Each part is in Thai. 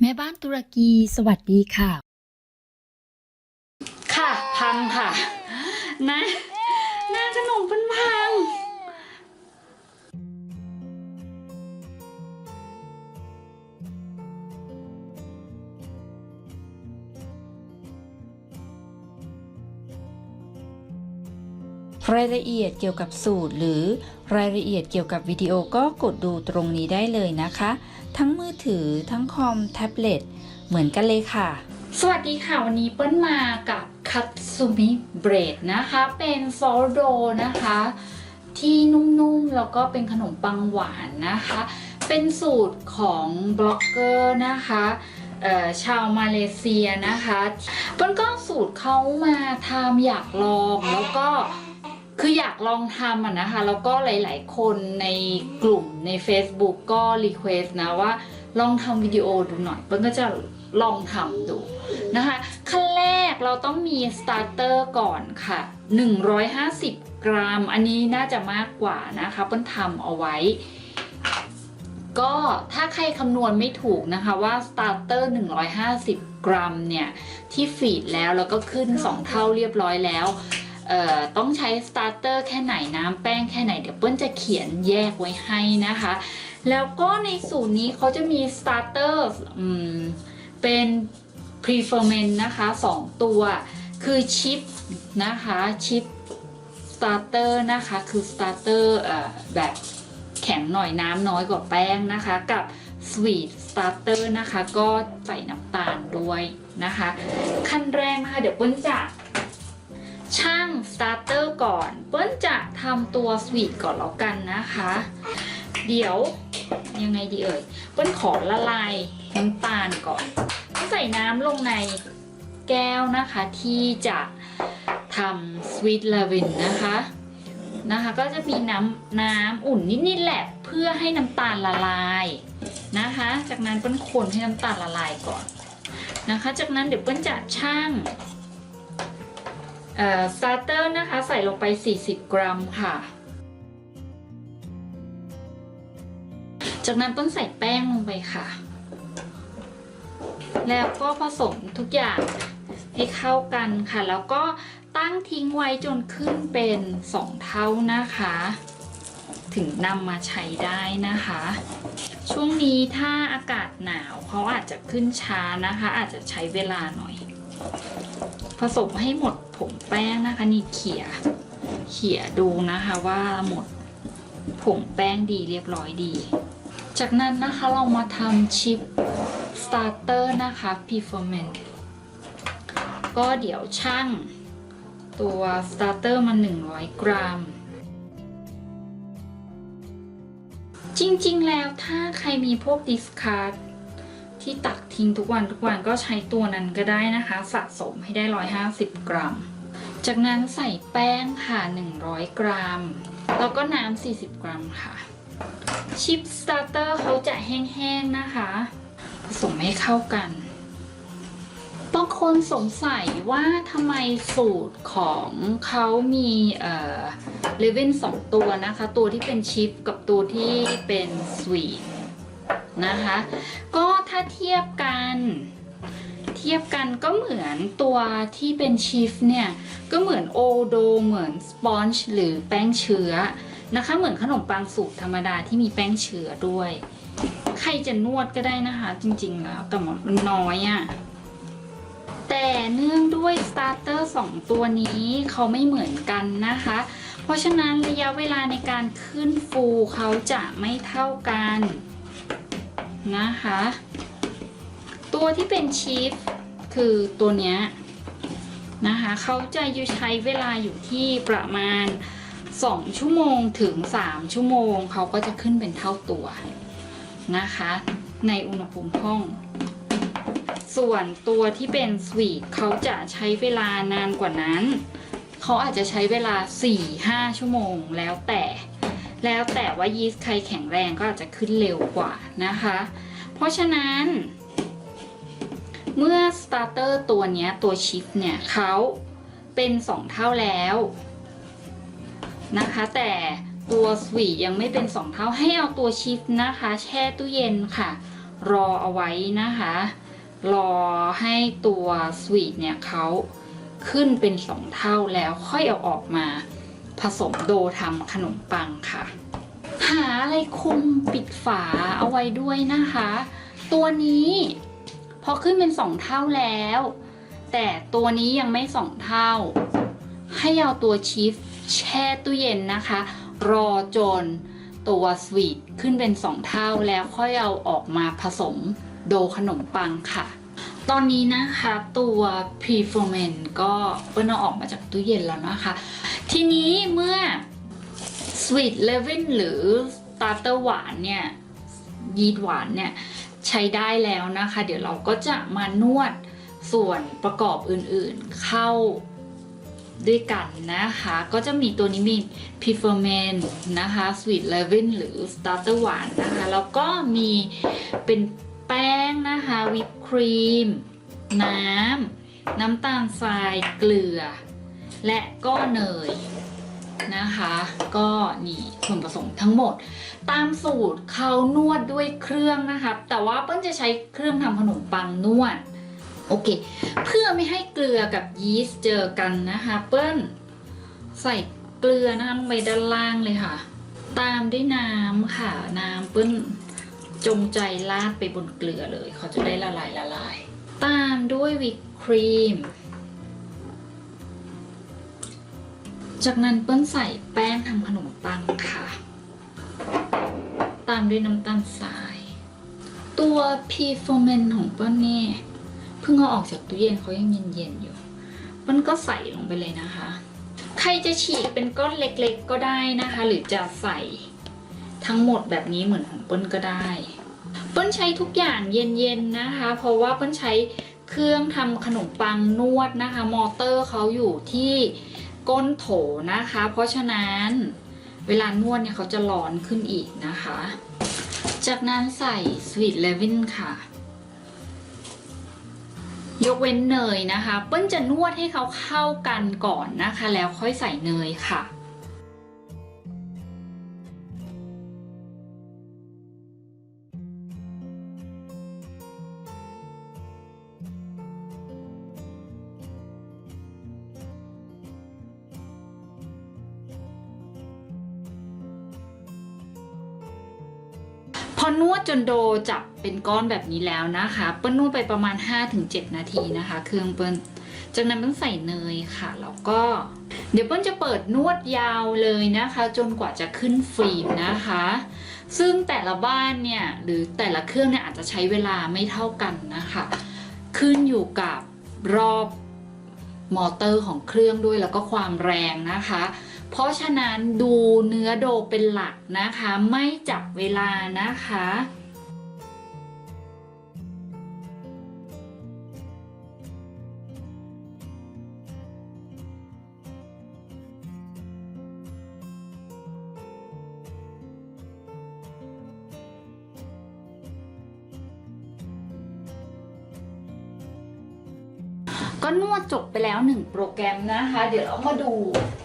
แม่บ้านตุรกีสวัสดีค่ะ ค่ะ พังค่ะ นะหน้าขนมเป็นพัง รายละเอียดเกี่ยวกับสูตร หรือรายละเอียดเกี่ยวกับวิดีโอก็กดดูตรงนี้ได้เลยนะคะ ทั้งมือถือทั้งคอมแท็บเล็ตเหมือนกันเลยค่ะ สวัสดีค่ะ วันนี้เปิ้ลมากับคัตสึมิเบรดนะคะ เป็นซอร์โดนะคะ ที่นุ่มๆ แล้วก็เป็นขนมปังหวานนะคะ เป็นสูตรของบล็อกเกอร์นะคะชาวมาเลเซียนะคะเปิ้ลก็สูตรเขามาทำอยากลองแล้วก็ คืออยากลองทำอะนะคะ แล้วก็หลาย ๆ คนในกลุ่มใน Facebook ก็รีเควสนะว่า ลองทำวิดีโอดูหน่อยเปิ้ลก็จะลองทำดูนะคะ ขั้นแรกเราต้องมีสตาร์เตอร์ก่อนค่ะ 150 กรัม อันนี้น่าจะมากกว่านะคะเปิ้ลทำเอาไว้ ก็ถ้าใครคำนวณไม่ถูกนะคะว่าสตาร์เตอร์150 กรัมเนี่ย ที่ฟีดแล้วแล้วก็ขึ้น 2 เท่าเรียบร้อยแล้ว ต้องใช้สตาร์เตอร์แค่ไหนน้ำแป้งแค่ไหนเดี๋ยวเปิ้ลจะเขียนแยกไว้ให้นะคะ แล้วก็ในสูตรนี้เขาจะมีสตาร์เตอร์เป็น preferment นะคะ 2 ตัวคือชิปนะคะชิปสตาร์เตอร์นะคะคือสตาร์เตอร์แบบแข็งหน่อยน้ำน้อยกว่าแป้งนะคะ กับ sweet starter นะคะ ก็ใส่น้ำตาลด้วยนะคะ ขั้นแรกนะคะ เดี๋ยวเปิ้ลจะ ช่างสตาร์เตอร์ก่อนเปิ้ลจะทำตัว sweet ก่อนแล้วกันนะคะ เดี๋ยวยังไงดีเอ่ยเปิ้ลขอละลายน้ำตาลก่อนใส่น้ำลงในแก้วนะคะที่จะทำ sweet lavin นะคะนะคะก็จะมีน้ำน้ำอุ่นนิดๆแหละเพื่อให้น้ำตาลละลายนะคะ จากนั้นเปิ้ลคนให้น้ำตาลละลายก่อนนะคะ จากนั้นเดี๋ยวเปิ้ลจะช่าง สตาร์เตอร์นะคะใส่ลงไป 40 กรัมค่ะ จากนั้นต้นใส่แป้งลงไปค่ะ แล้วก็ผสมทุกอย่างให้เข้ากันค่ะ แล้วก็ตั้งทิ้งไว้จนขึ้นเป็น 2 เท่านะคะ ถึงนำมาใช้ได้นะคะ ช่วงนี้ถ้าอากาศหนาวเขาอาจจะขึ้นช้านะคะ อาจจะใช้เวลาหน่อย ผสมให้หมดผงแป้งนะคะนี่เขี่ยเขี่ยดูนะคะว่าหมดผงแป้งดีเรียบร้อยดี จากนั้นนะคะเรามาทำชิปสตาร์เตอร์นะคะ p e f o r m a n t ก็เดี๋ยวช่างตัวสตาร์เตอร์มา 100 กรัม จริงๆ แล้วถ้าใครมีพวกดิสคาร์ ที่ตักทิ้งทุกวันทุกวันก็ใช้ตัวนั้นก็ได้นะคะ สะสมให้ได้ 150 กรัม จากนั้นใส่แป้งค่ะ 100 กรัม แล้วก็น้ำ40 กรัมค่ะ ชิปสตาร์เตอร์เขาจะแห้งๆนะคะ ผสมให้เข้ากันบางคนสงสัยว่าทำไมสูตรของเขามีเอ่อเลเว่นสองตัวนะคะ ตัวที่เป็นชิปกับตัวที่เป็นสวีท นะคะ ก็ถ้าเทียบกัน เทียบกันก็เหมือนตัวที่เป็นชิฟเนี่ย ก็เหมือนโอโดเหมือนสปอนจ์หรือแป้งเชื้อนะคะ เหมือนขนมปังสูตรธรรมดาที่มีแป้งเชื้อด้วย ใครจะนวดก็ได้นะคะ จริงๆแล้วแต่มันน้อยอะ่ะแต่เนื่องด้วยสตาร์เตอร์สองตัวนี้เขาไม่เหมือนกันนะคะ เพราะฉะนั้นระยะเวลาในการขึ้นฟูเขาจะไม่เท่ากัน นะคะ ตัวที่เป็นชีฟคือตัวเนี้ยนะคะเขาจะอยู่ใช้เวลาอยู่ที่ประมาณ 2 ชั่วโมงถึง 3 ชั่วโมง เขาก็จะขึ้นเป็นเท่าตัวนะคะ ในอุณหภูมิห้อง ส่วนตัวที่เป็นสวีทเขาจะใช้เวลานานกว่านั้น เขาอาจจะใช้เวลา 4-5 ชั่วโมงแล้วแต่ แล้วแต่ว่ายีสต์ใครแข็งแรงก็อาจจะขึ้นเร็วกว่านะคะ เพราะฉะนั้น เมื่อสตาร์เตอร์ตัวนี้ตัวชิปเนี่ยเขาเป็น 2 เท่าแล้วนะคะ แต่ตัวสวีทยังไม่เป็น 2 เท่าให้เอาตัวชิฟนะคะ แช่ตู้เย็นค่ะ รอเอาไว้นะคะ รอให้ตัวสวีทเนี่ยเขาขึ้นเป็นสองเท่าแล้วค่อยเอาออกมาผสมโดทำขนมปังค่ะ หาอะไรคุมปิดฝาเอาไว้ด้วยนะคะ ตัวนี้พอขึ้นเป็นสองเท่าแล้ว แต่ตัวนี้ยังไม่สองเท่า ให้เอาตัวชีสแช่ตู้เย็นนะคะ รอจนตัวสวีทขึ้นเป็นสองเท่าแล้วค่อยเอาออกมาผสมโดขนมปังค่ะ ตอนนี้นะคะตัว p r e f o r m a n ก็เปิ้ลเอาออกมาจากตู้เย็นแล้วนะคะ ทีนี้เมื่อ Sweet l e v i n หรือ Starter หวานเนี่ยยีดหวานเนี่ยใช้ได้แล้วนะคะ เดี๋ยวเราก็จะมานวดส่วนประกอบอื่นๆเข้าด้วยกันนะคะ ก็จะมีตัวนี้มี p e f e r m e n นะคะ Sweet l e v i n หรือ Starter หวานนะคะ แล้วก็มีเป็นแป้งนะคะวิปครีม น้ำน้ำตาลทรายเกลือ และก็เนย นะคะ ก็นี่ส่วนผสมทั้งหมด ตามสูตรเขานวดด้วยเครื่องนะคะแต่ว่าเปิ้ลจะใช้เครื่องทำขนมปังนวดโอเค เพื่อไม่ให้เกลือกับยีสต์เจอกันนะคะ เปิ้ลใส่เกลือนะคะลงไปด้านล่างเลยค่ะ ตามด้วยน้ำค่ะ น้ำเปิ้ลจงใจลาดไปบนเกลือเลย เขาจะได้ละลายละลาย ตามด้วยวิปครีม จากนั้นเปิ้ลใส่แป้งทำขนมปังค่ะ ตามด้วยน้ำตาลทราย ตัวพีโฟเมนของเปิ้ลนี่เพิ่งเอาออกจากตู้เย็นเขายังเย็นๆอยู่เปิ้ลก็ใส่ลงไปเลยนะคะ ใครจะฉีกเป็นก้อนเล็กๆก็ได้นะคะ หรือจะใส่ทั้งหมดแบบนี้เหมือนของเปิ้ลก็ได้เปิ้ลใช้ทุกอย่างเย็นๆนะคะ เพราะว่าเปิ้ลใช้เครื่องทำขนมปังนวดนะคะ มอเตอร์เขาอยู่ที่ ก้นโถนะคะ เพราะฉะนั้นเวลานวดเนี่ยเขาจะร้อนขึ้นอีกนะคะ จากนั้นใส่สวีทเลวินค่ะ ยกเว้นเนยนะคะ เปิ้ลจะนวดให้เขาเข้ากันก่อนนะคะ แล้วค่อยใส่เนยค่ะ อนวดจนโดจับเป็นก้อนแบบนี้แล้วนะคะ เปิ้ลนวดไปประมาณ 5-7 นาทีนะคะ เครื่องเปิ้ลจากนั้นเปิ้ลใส่เนยค่ะแล้วก็ เดี๋ยวเปิ้ลจะเปิดนวดยาวเลยนะคะ จนกว่าจะขึ้นฟิล์มนะคะ ซึ่งแต่ละบ้านเนี่ยหรือแต่ละเครื่องเนี่ยอาจจะใช้เวลาไม่เท่ากันนะคะ ขึ้นอยู่กับรอบมอเตอร์ของเครื่องด้วยแล้วก็ความแรงนะคะ เพราะฉะนั้นดูเนื้อโดเป็นหลักนะคะ ไม่จับเวลานะคะ วดจบไปแล้วหนึ่งโปรแกรมนะคะ เดี๋ยวเรามาดู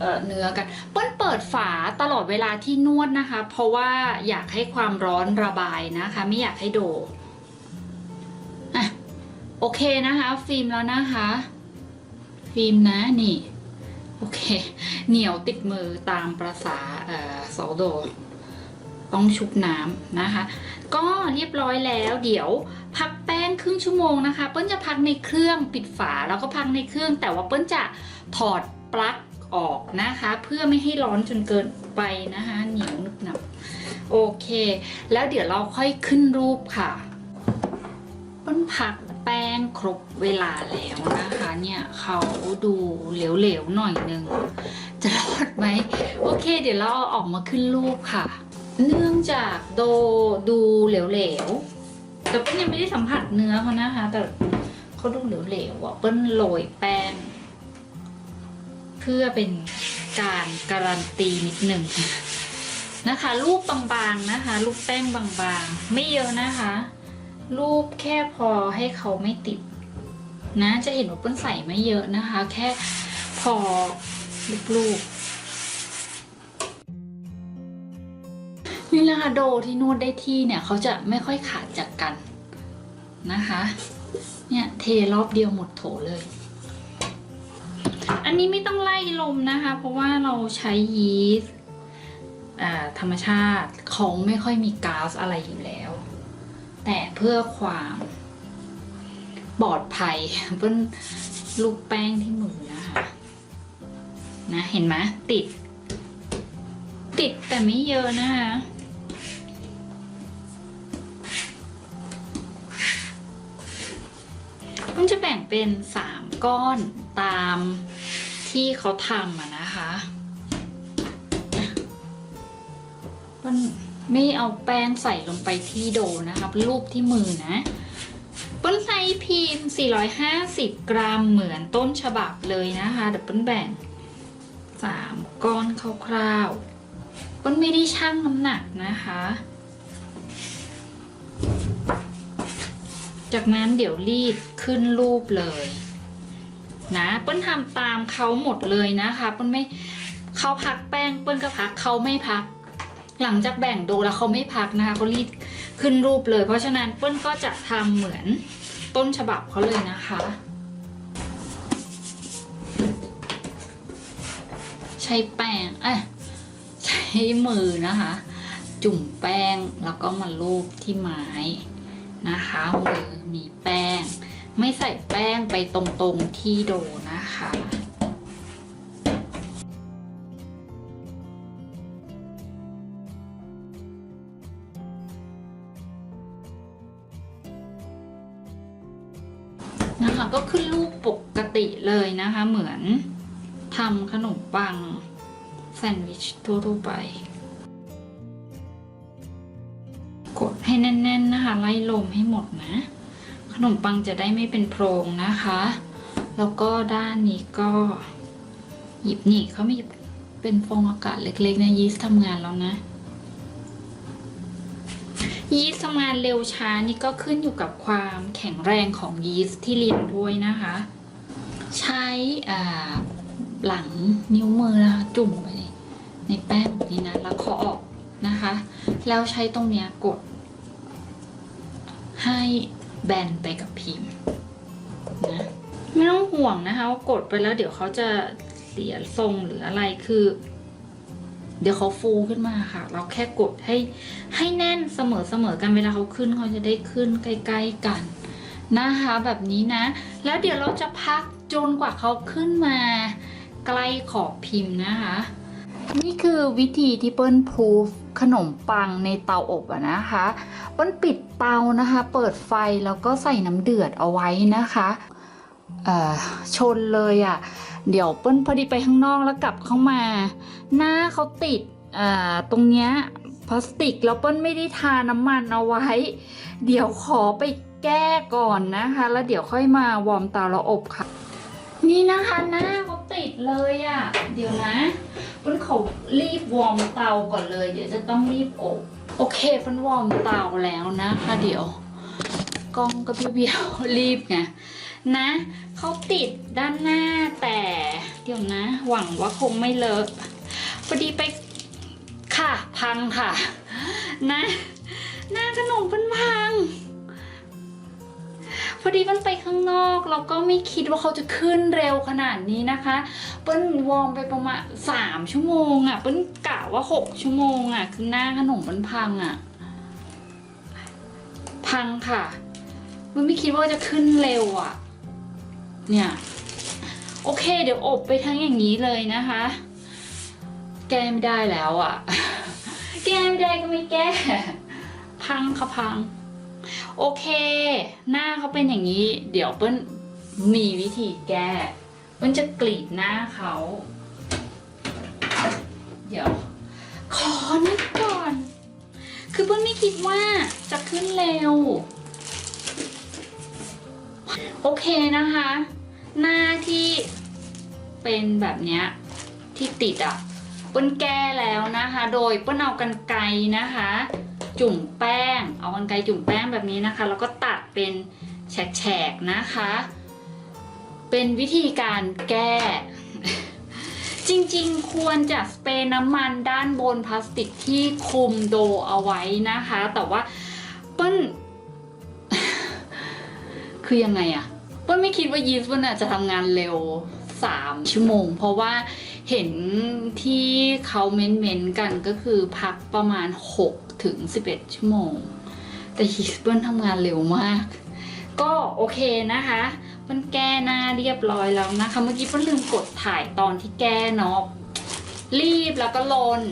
เเนื้อกันเปิ้ลเปิดฝาตลอดเวลาที่นวดนะคะ เพราะว่าอยากให้ความร้อนระบายนะคะ ไม่อยากให้โดอะโอเคนะคะ ฟิล์มแล้วนะคะ ฟิล์มนะนี่ โอเค เหนียวติดมือตามประษาเอ่อซอลโด ต้องชุบน้ำนะคะ ก็เรียบร้อยแล้วเดี๋ยวพักแป้งครึ่งชั่วโมงนะคะ เปิ้ลจะพักในเครื่องปิดฝาแล้วก็พักในเครื่อง แต่ว่าเปิ้ลจะถอดปลั๊กออกนะคะ เพื่อไม่ให้ร้อนจนเกินไปนะคะเหนียวหนึบหนับโอเค แล้วเดี๋ยวเราค่อยขึ้นรูปค่ะเปิ้ลพักแป้งครบเวลาแล้วนะคะเนี่ยเขาดูเหลวๆหน่อยนึงจะรอดไหมโอเค เดี๋ยวเราเอาออกมาขึ้นรูปค่ะ เนื่องจากโดดูเหลวๆ แต่เปิ้ลยังไม่ได้สัมผัสเนื้อเขานะคะ แต่เขาดูเหลวๆอะเปิ้ลโรยแป้ง เพื่อเป็นการการันตีนิดหนึ่งนะคะ รูปบางๆนะคะ รูปแป้งบางๆ ไม่เยอะนะคะ รูปแค่พอให้เขาไม่ติด นะ จะเห็นว่าเปิ้ลใส่ไม่เยอะนะคะ แค่พอลูกๆ นี่แหละค่ะโดที่นวดได้ที่เนี่ยเขาจะไม่ค่อยขาดจากกันนะคะ เนี่ยเทรอบเดียวหมดโถเลย อันนี้ไม่ต้องไล่ลมนะคะ เพราะว่าเราใช้ยีสต์ธรรมชาติเขาไม่ค่อยมีก๊าซอะไรอยู่แล้ว แต่เพื่อความปลอดภัยเพื่อนลูกแป้งที่มือนะคะนะเห็นไหมติด ติดแต่ไม่เยอะนะคะ เป็นสามก้อนตามที่เขาทำอะนะคะมันไม่เอาแป้งใส่ลงไปที่โดนะคะรูปที่มือนะปิ้ลใส่พิมพ์450 กรัมเหมือนต้นฉบับเลยนะคะเดี๋ยวเปิ้ลแบ่งสามก้อนคร่าวๆเปิ้ลไม่ได้ชั่งน้ำหนักนะคะ จากนั้นเดี๋ยวรีดขึ้นรูปเลยนะเปิ้ลทำตามเขาหมดเลยนะคะเปิ้ลไม่เขาพักแป้งเปิ้ลก็พักเขาไม่พัก หลังจากแบ่งโดแล้วเขาไม่พักนะคะเขารีดขึ้นรูปเลย เพราะฉะนั้นเปิ้ลก็จะทำเหมือนต้นฉบับเขาเลยนะคะ ใช้แป้งเอ้ใช้มือนะคะ จุ่มแป้งแล้วก็มาลูบที่ไม้ นะคะมือมีแป้ง ไม่ใส่แป้งไปตรงๆที่โดนะคะนะคะก็ขึ้นรูปปกติเลยนะคะ เหมือนทำขนมปังแซนด์วิชทั่วๆไป ให้แน่น ๆนะคะ ไล่ลมให้หมดนะ ขนมปังจะได้ไม่เป็นโพรงนะคะ แล้วก็ด้านนี้ก็ หยิบนี่เขาไม่เป็นฟองอากาศเล็กๆนะยีสต์ทำงานแล้วนะยีสต์ทำงานเร็วช้านี่ก็ขึ้นอยู่กับความแข็งแรงของยีสต์ที่เลี้ยงด้วยนะคะ ใช้หลังนิ้วมือนะคะจุ่มไปในแป้งแบบนี้นะแล้วเคาะออกนะคะ แล้วใช้ตรงเนี้ยกด ให้แบนไปกับพิมพ์นะไม่ต้องห่วงนะคะว่ากดไปแล้วเดี๋ยวเขาจะเสียทรงหรืออะไรคือ เดี๋ยวเขาฟูขึ้นมาค่ะ เราแค่กดให้ให้แน่นเสมอเสมอกันเวลาเขาขึ้นเขาจะได้ขึ้นใกล้ ๆกันนะคะแบบนี้นะ แล้วเดี๋ยวเราจะพักจนกว่าเขาขึ้นมา ใกล้ขอบพิมพ์นะคะ นี่คือวิธีที่เปิ้ลพูฟขนมปังในเตาอบอะนะคะ ปิ้ลปิดเตานะคะ เปิดไฟแล้วก็ใส่น้ำเดือดเอาไว้นะคะชนเลยอะเดี๋ยวเปิ้ลพอดีไปข้างนอกแล้วกลับเข้ามา หน้าเขาติดตรงเนี้ยพลาสติกแล้วเปิ้ลไม่ได้ทาน้ำมันเอาไว้ เดี๋ยวขอไปแก้ก่อนนะคะ แล้วเดี๋ยวค่อยมาวอร์มเตาแล้วอบค่ะ นี่นะคะหน้าเขาติดเลยอะ่ะ เดี๋ยวนะเปิ้ลเขารีบวอร์มเตาก่อนเลย เดี๋ยวจะต้องรีบอบ โอเคพันวอร์มเตาแล้วนะคะเดี๋ยว กล้องก็เบี้ยวๆรีบไงนะเขาติดด้านหน้าแต่เดี๋ยวนะ หวังว่าคงไม่เลอะพอดีไปค่ะ พังค่ะ นะ หน้าขนมเพิ่นพัง พอดีเปิ้ลไปข้างนอกเราก็ไม่คิดว่าเขาจะขึ้นเร็วขนาดนี้นะคะ เปิ้ลวอร์มไปประมาณสามชั่วโมงอะ่ะ เปิ้ลกะว่าหกชั่วโมงอะ่ะ คือหน้าขนมเปิ้ลพังอะ่ะ พังค่ะ มันไม่คิดว่าจะขึ้นเร็วอะ่ะ เนี่ย โอเค เดี๋ยวอบไปทั้งอย่างนี้เลยนะคะ แก้ไม่ได้แล้วอะ่ะ แก้ไม่ได้ก็ไม่แก้ พังค่ะพัง โอเค หน้าเขาเป็นอย่างนี้ เดี๋ยวเปิ้ลมีวิธีแก้เปิ้ลจะกรีดหน้าเขา เดี๋ยว ขอนึกก่อน คือเปิ้ลไม่คิดว่าจะขึ้นเร็ว โอเคนะคะ หน้าที่เป็นแบบเนี้ยที่ติดอะเปิ้ลแก้แล้วนะคะ โดยเปิ้ลเอากันไกรนะคะ จุ่มแป้ง เอากันไกรจุ่มแป้งแบบนี้นะคะ แล้วก็ตัดเป็นแฉกๆนะคะ เป็นวิธีการแก้ จริงๆ ควรจะสเปรย์น้ำมันด้านบนพลาสติกที่คลุมโดเอาไว้นะคะ แต่ว่าเปิ้ลคือยังไงอะเปิ้ลไม่คิดว่ายีสต์เปิ้ลจะทำงานเร็ว 3 ชั่วโมง เพราะว่าเห็นที่เขาเม้นๆกันก็คือพักประมาณ 6 ถึง 11 ชั่วโมง แต่ยีสเปิลทำงานเร็วมาก ก็โอเคนะคะเปิ้ลแก้หน้าเรียบร้อยแล้วนะคะ เมื่อกี้เปิ้ลลืมกดถ่ายตอนที่แก้เนาะรีบแล้วก็ลน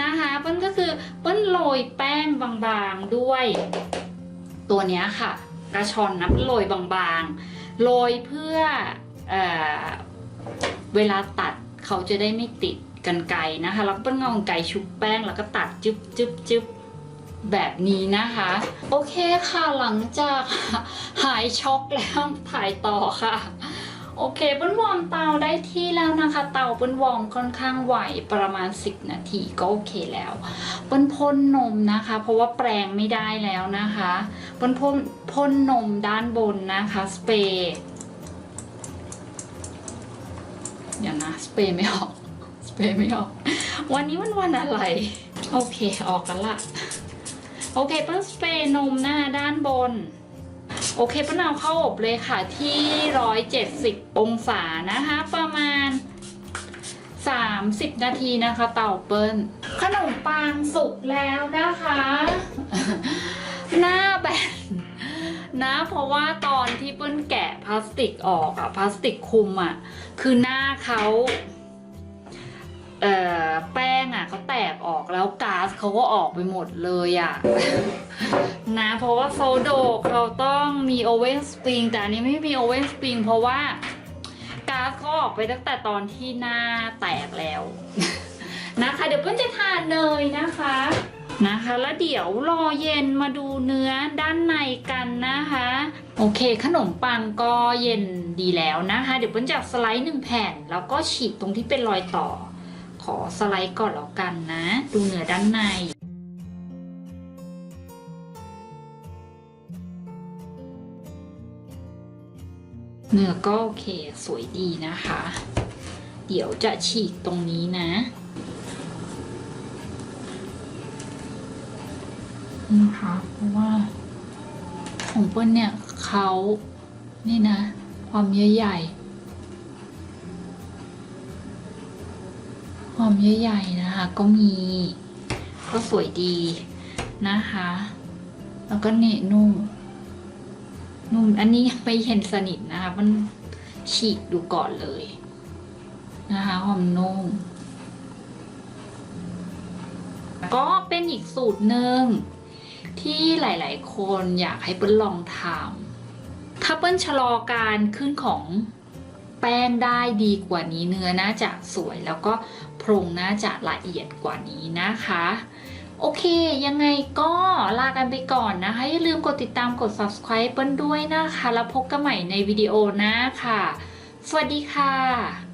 นะคะเปิ้ลก็คือเปิ้ลโรยแป้งบางๆด้วย ตัวนี้ค่ะ กระชอนนะโรยบางๆโรยเพื่อเอเวลาตัดเขาจะได้ไม่ติด กันไกรนะคะแล้วก็เปิ้ลเอากันไกรชุบแป้งแล้วก็ตัดจึ๊บจึ๊บจึ๊บแบบนี้นะคะ โอเคค่ะหลังจากหายช็อกแล้วถ่ายต่อค่ะ โอเคเปิ้ลวอร์มเตาได้ที่แล้วนะคะ เตาเปิ้ลวอร์มค่อนข้างไหวประมาณ 10 นาทีก็โอเคแล้วเปิ้ลพ่นนมนะคะ เพราะว่าแปรงไม่ได้แล้วนะคะเปิ้ลพ่นพ่นนมด้านบนนะคะสเปรย์เดี๋ยวนะสเปรย์ไม่ออก เปไม่ออก วันนี้มันวันอะไร โอเคออกกันละ โอเคเปิ้ลสเปรย์นมหน้าด้านบน โอเคป้าเอาเข้าอบเลยค่ะที่ 170 องศานะคะ ประมาณ 30 นาทีนะคะ เต่าเปิ้ลขนมปังสุกแล้วนะคะ หน้าแบนนะเพราะว่าตอนที่เปิ้ลแกะพลาสติกออกอะพลาสติกคลุมอะคือหน้าเขา แป้งอะเขาแตกออกแล้วก๊าซเขาก็ออกไปหมดเลยอะ นะเพราะว่าโซโดเราต้องมีโอเว่นสปริงแต่อันนี้ไม่มีโอเว่นสปริงเพราะว่าก๊าซเขาออกไปตั้งแต่ตอนที่หน้าแตกแล้ว นะคะ เดี๋ยวเพิ่นจะทานเนยนะคะนะคะ แล้วเดี๋ยวรอเย็นมาดูเนื้อด้านในกันนะคะ โอเค ขนมปังก็เย็นดีแล้วนะคะ เดี๋ยวเพิ่นจะสไลด์หนึ่งแผ่น แล้วก็ฉีกตรงที่เป็นรอยต่อ อสไลด์ก่อนแล้วกันนะ ดูเนื้อด้านใน เนื้อก็โอเคสวยดีนะคะ เดี๋ยวจะฉีกตรงนี้นะนะคะเพราะว่าของเปิ้ลเนี่ยเขานี่นะ ความเยอะใหญ่ ความเยอะใหญ่นะคะ ก็มีก็สวยดีนะคะ แล้วก็เนนุ่มนุ่มอันนี้ยังไม่เห็นสนิทนะคะ มันฉีกดูก่อนเลยนะคะความนุ่มก็เป็นอีกสูตรหนึ่งที่หลาย ๆ คนอยากให้เปิ้ลลองทำถ้าเปิ้ลชะลอการขึ้นของแป้งได้ดีกว่านี้เนื้อน่าจะสวยแล้วก็ โพรงน่าจะละเอียดกว่านี้นะคะโอเค ยังไงก็ลากันไปก่อนนะคะ อย่าลืมกดติดตามกด subscribe เปิ้ลด้วยนะคะ แล้วพบกันใหม่ในวิดีโอหน้าค่ะ สวัสดีค่ะ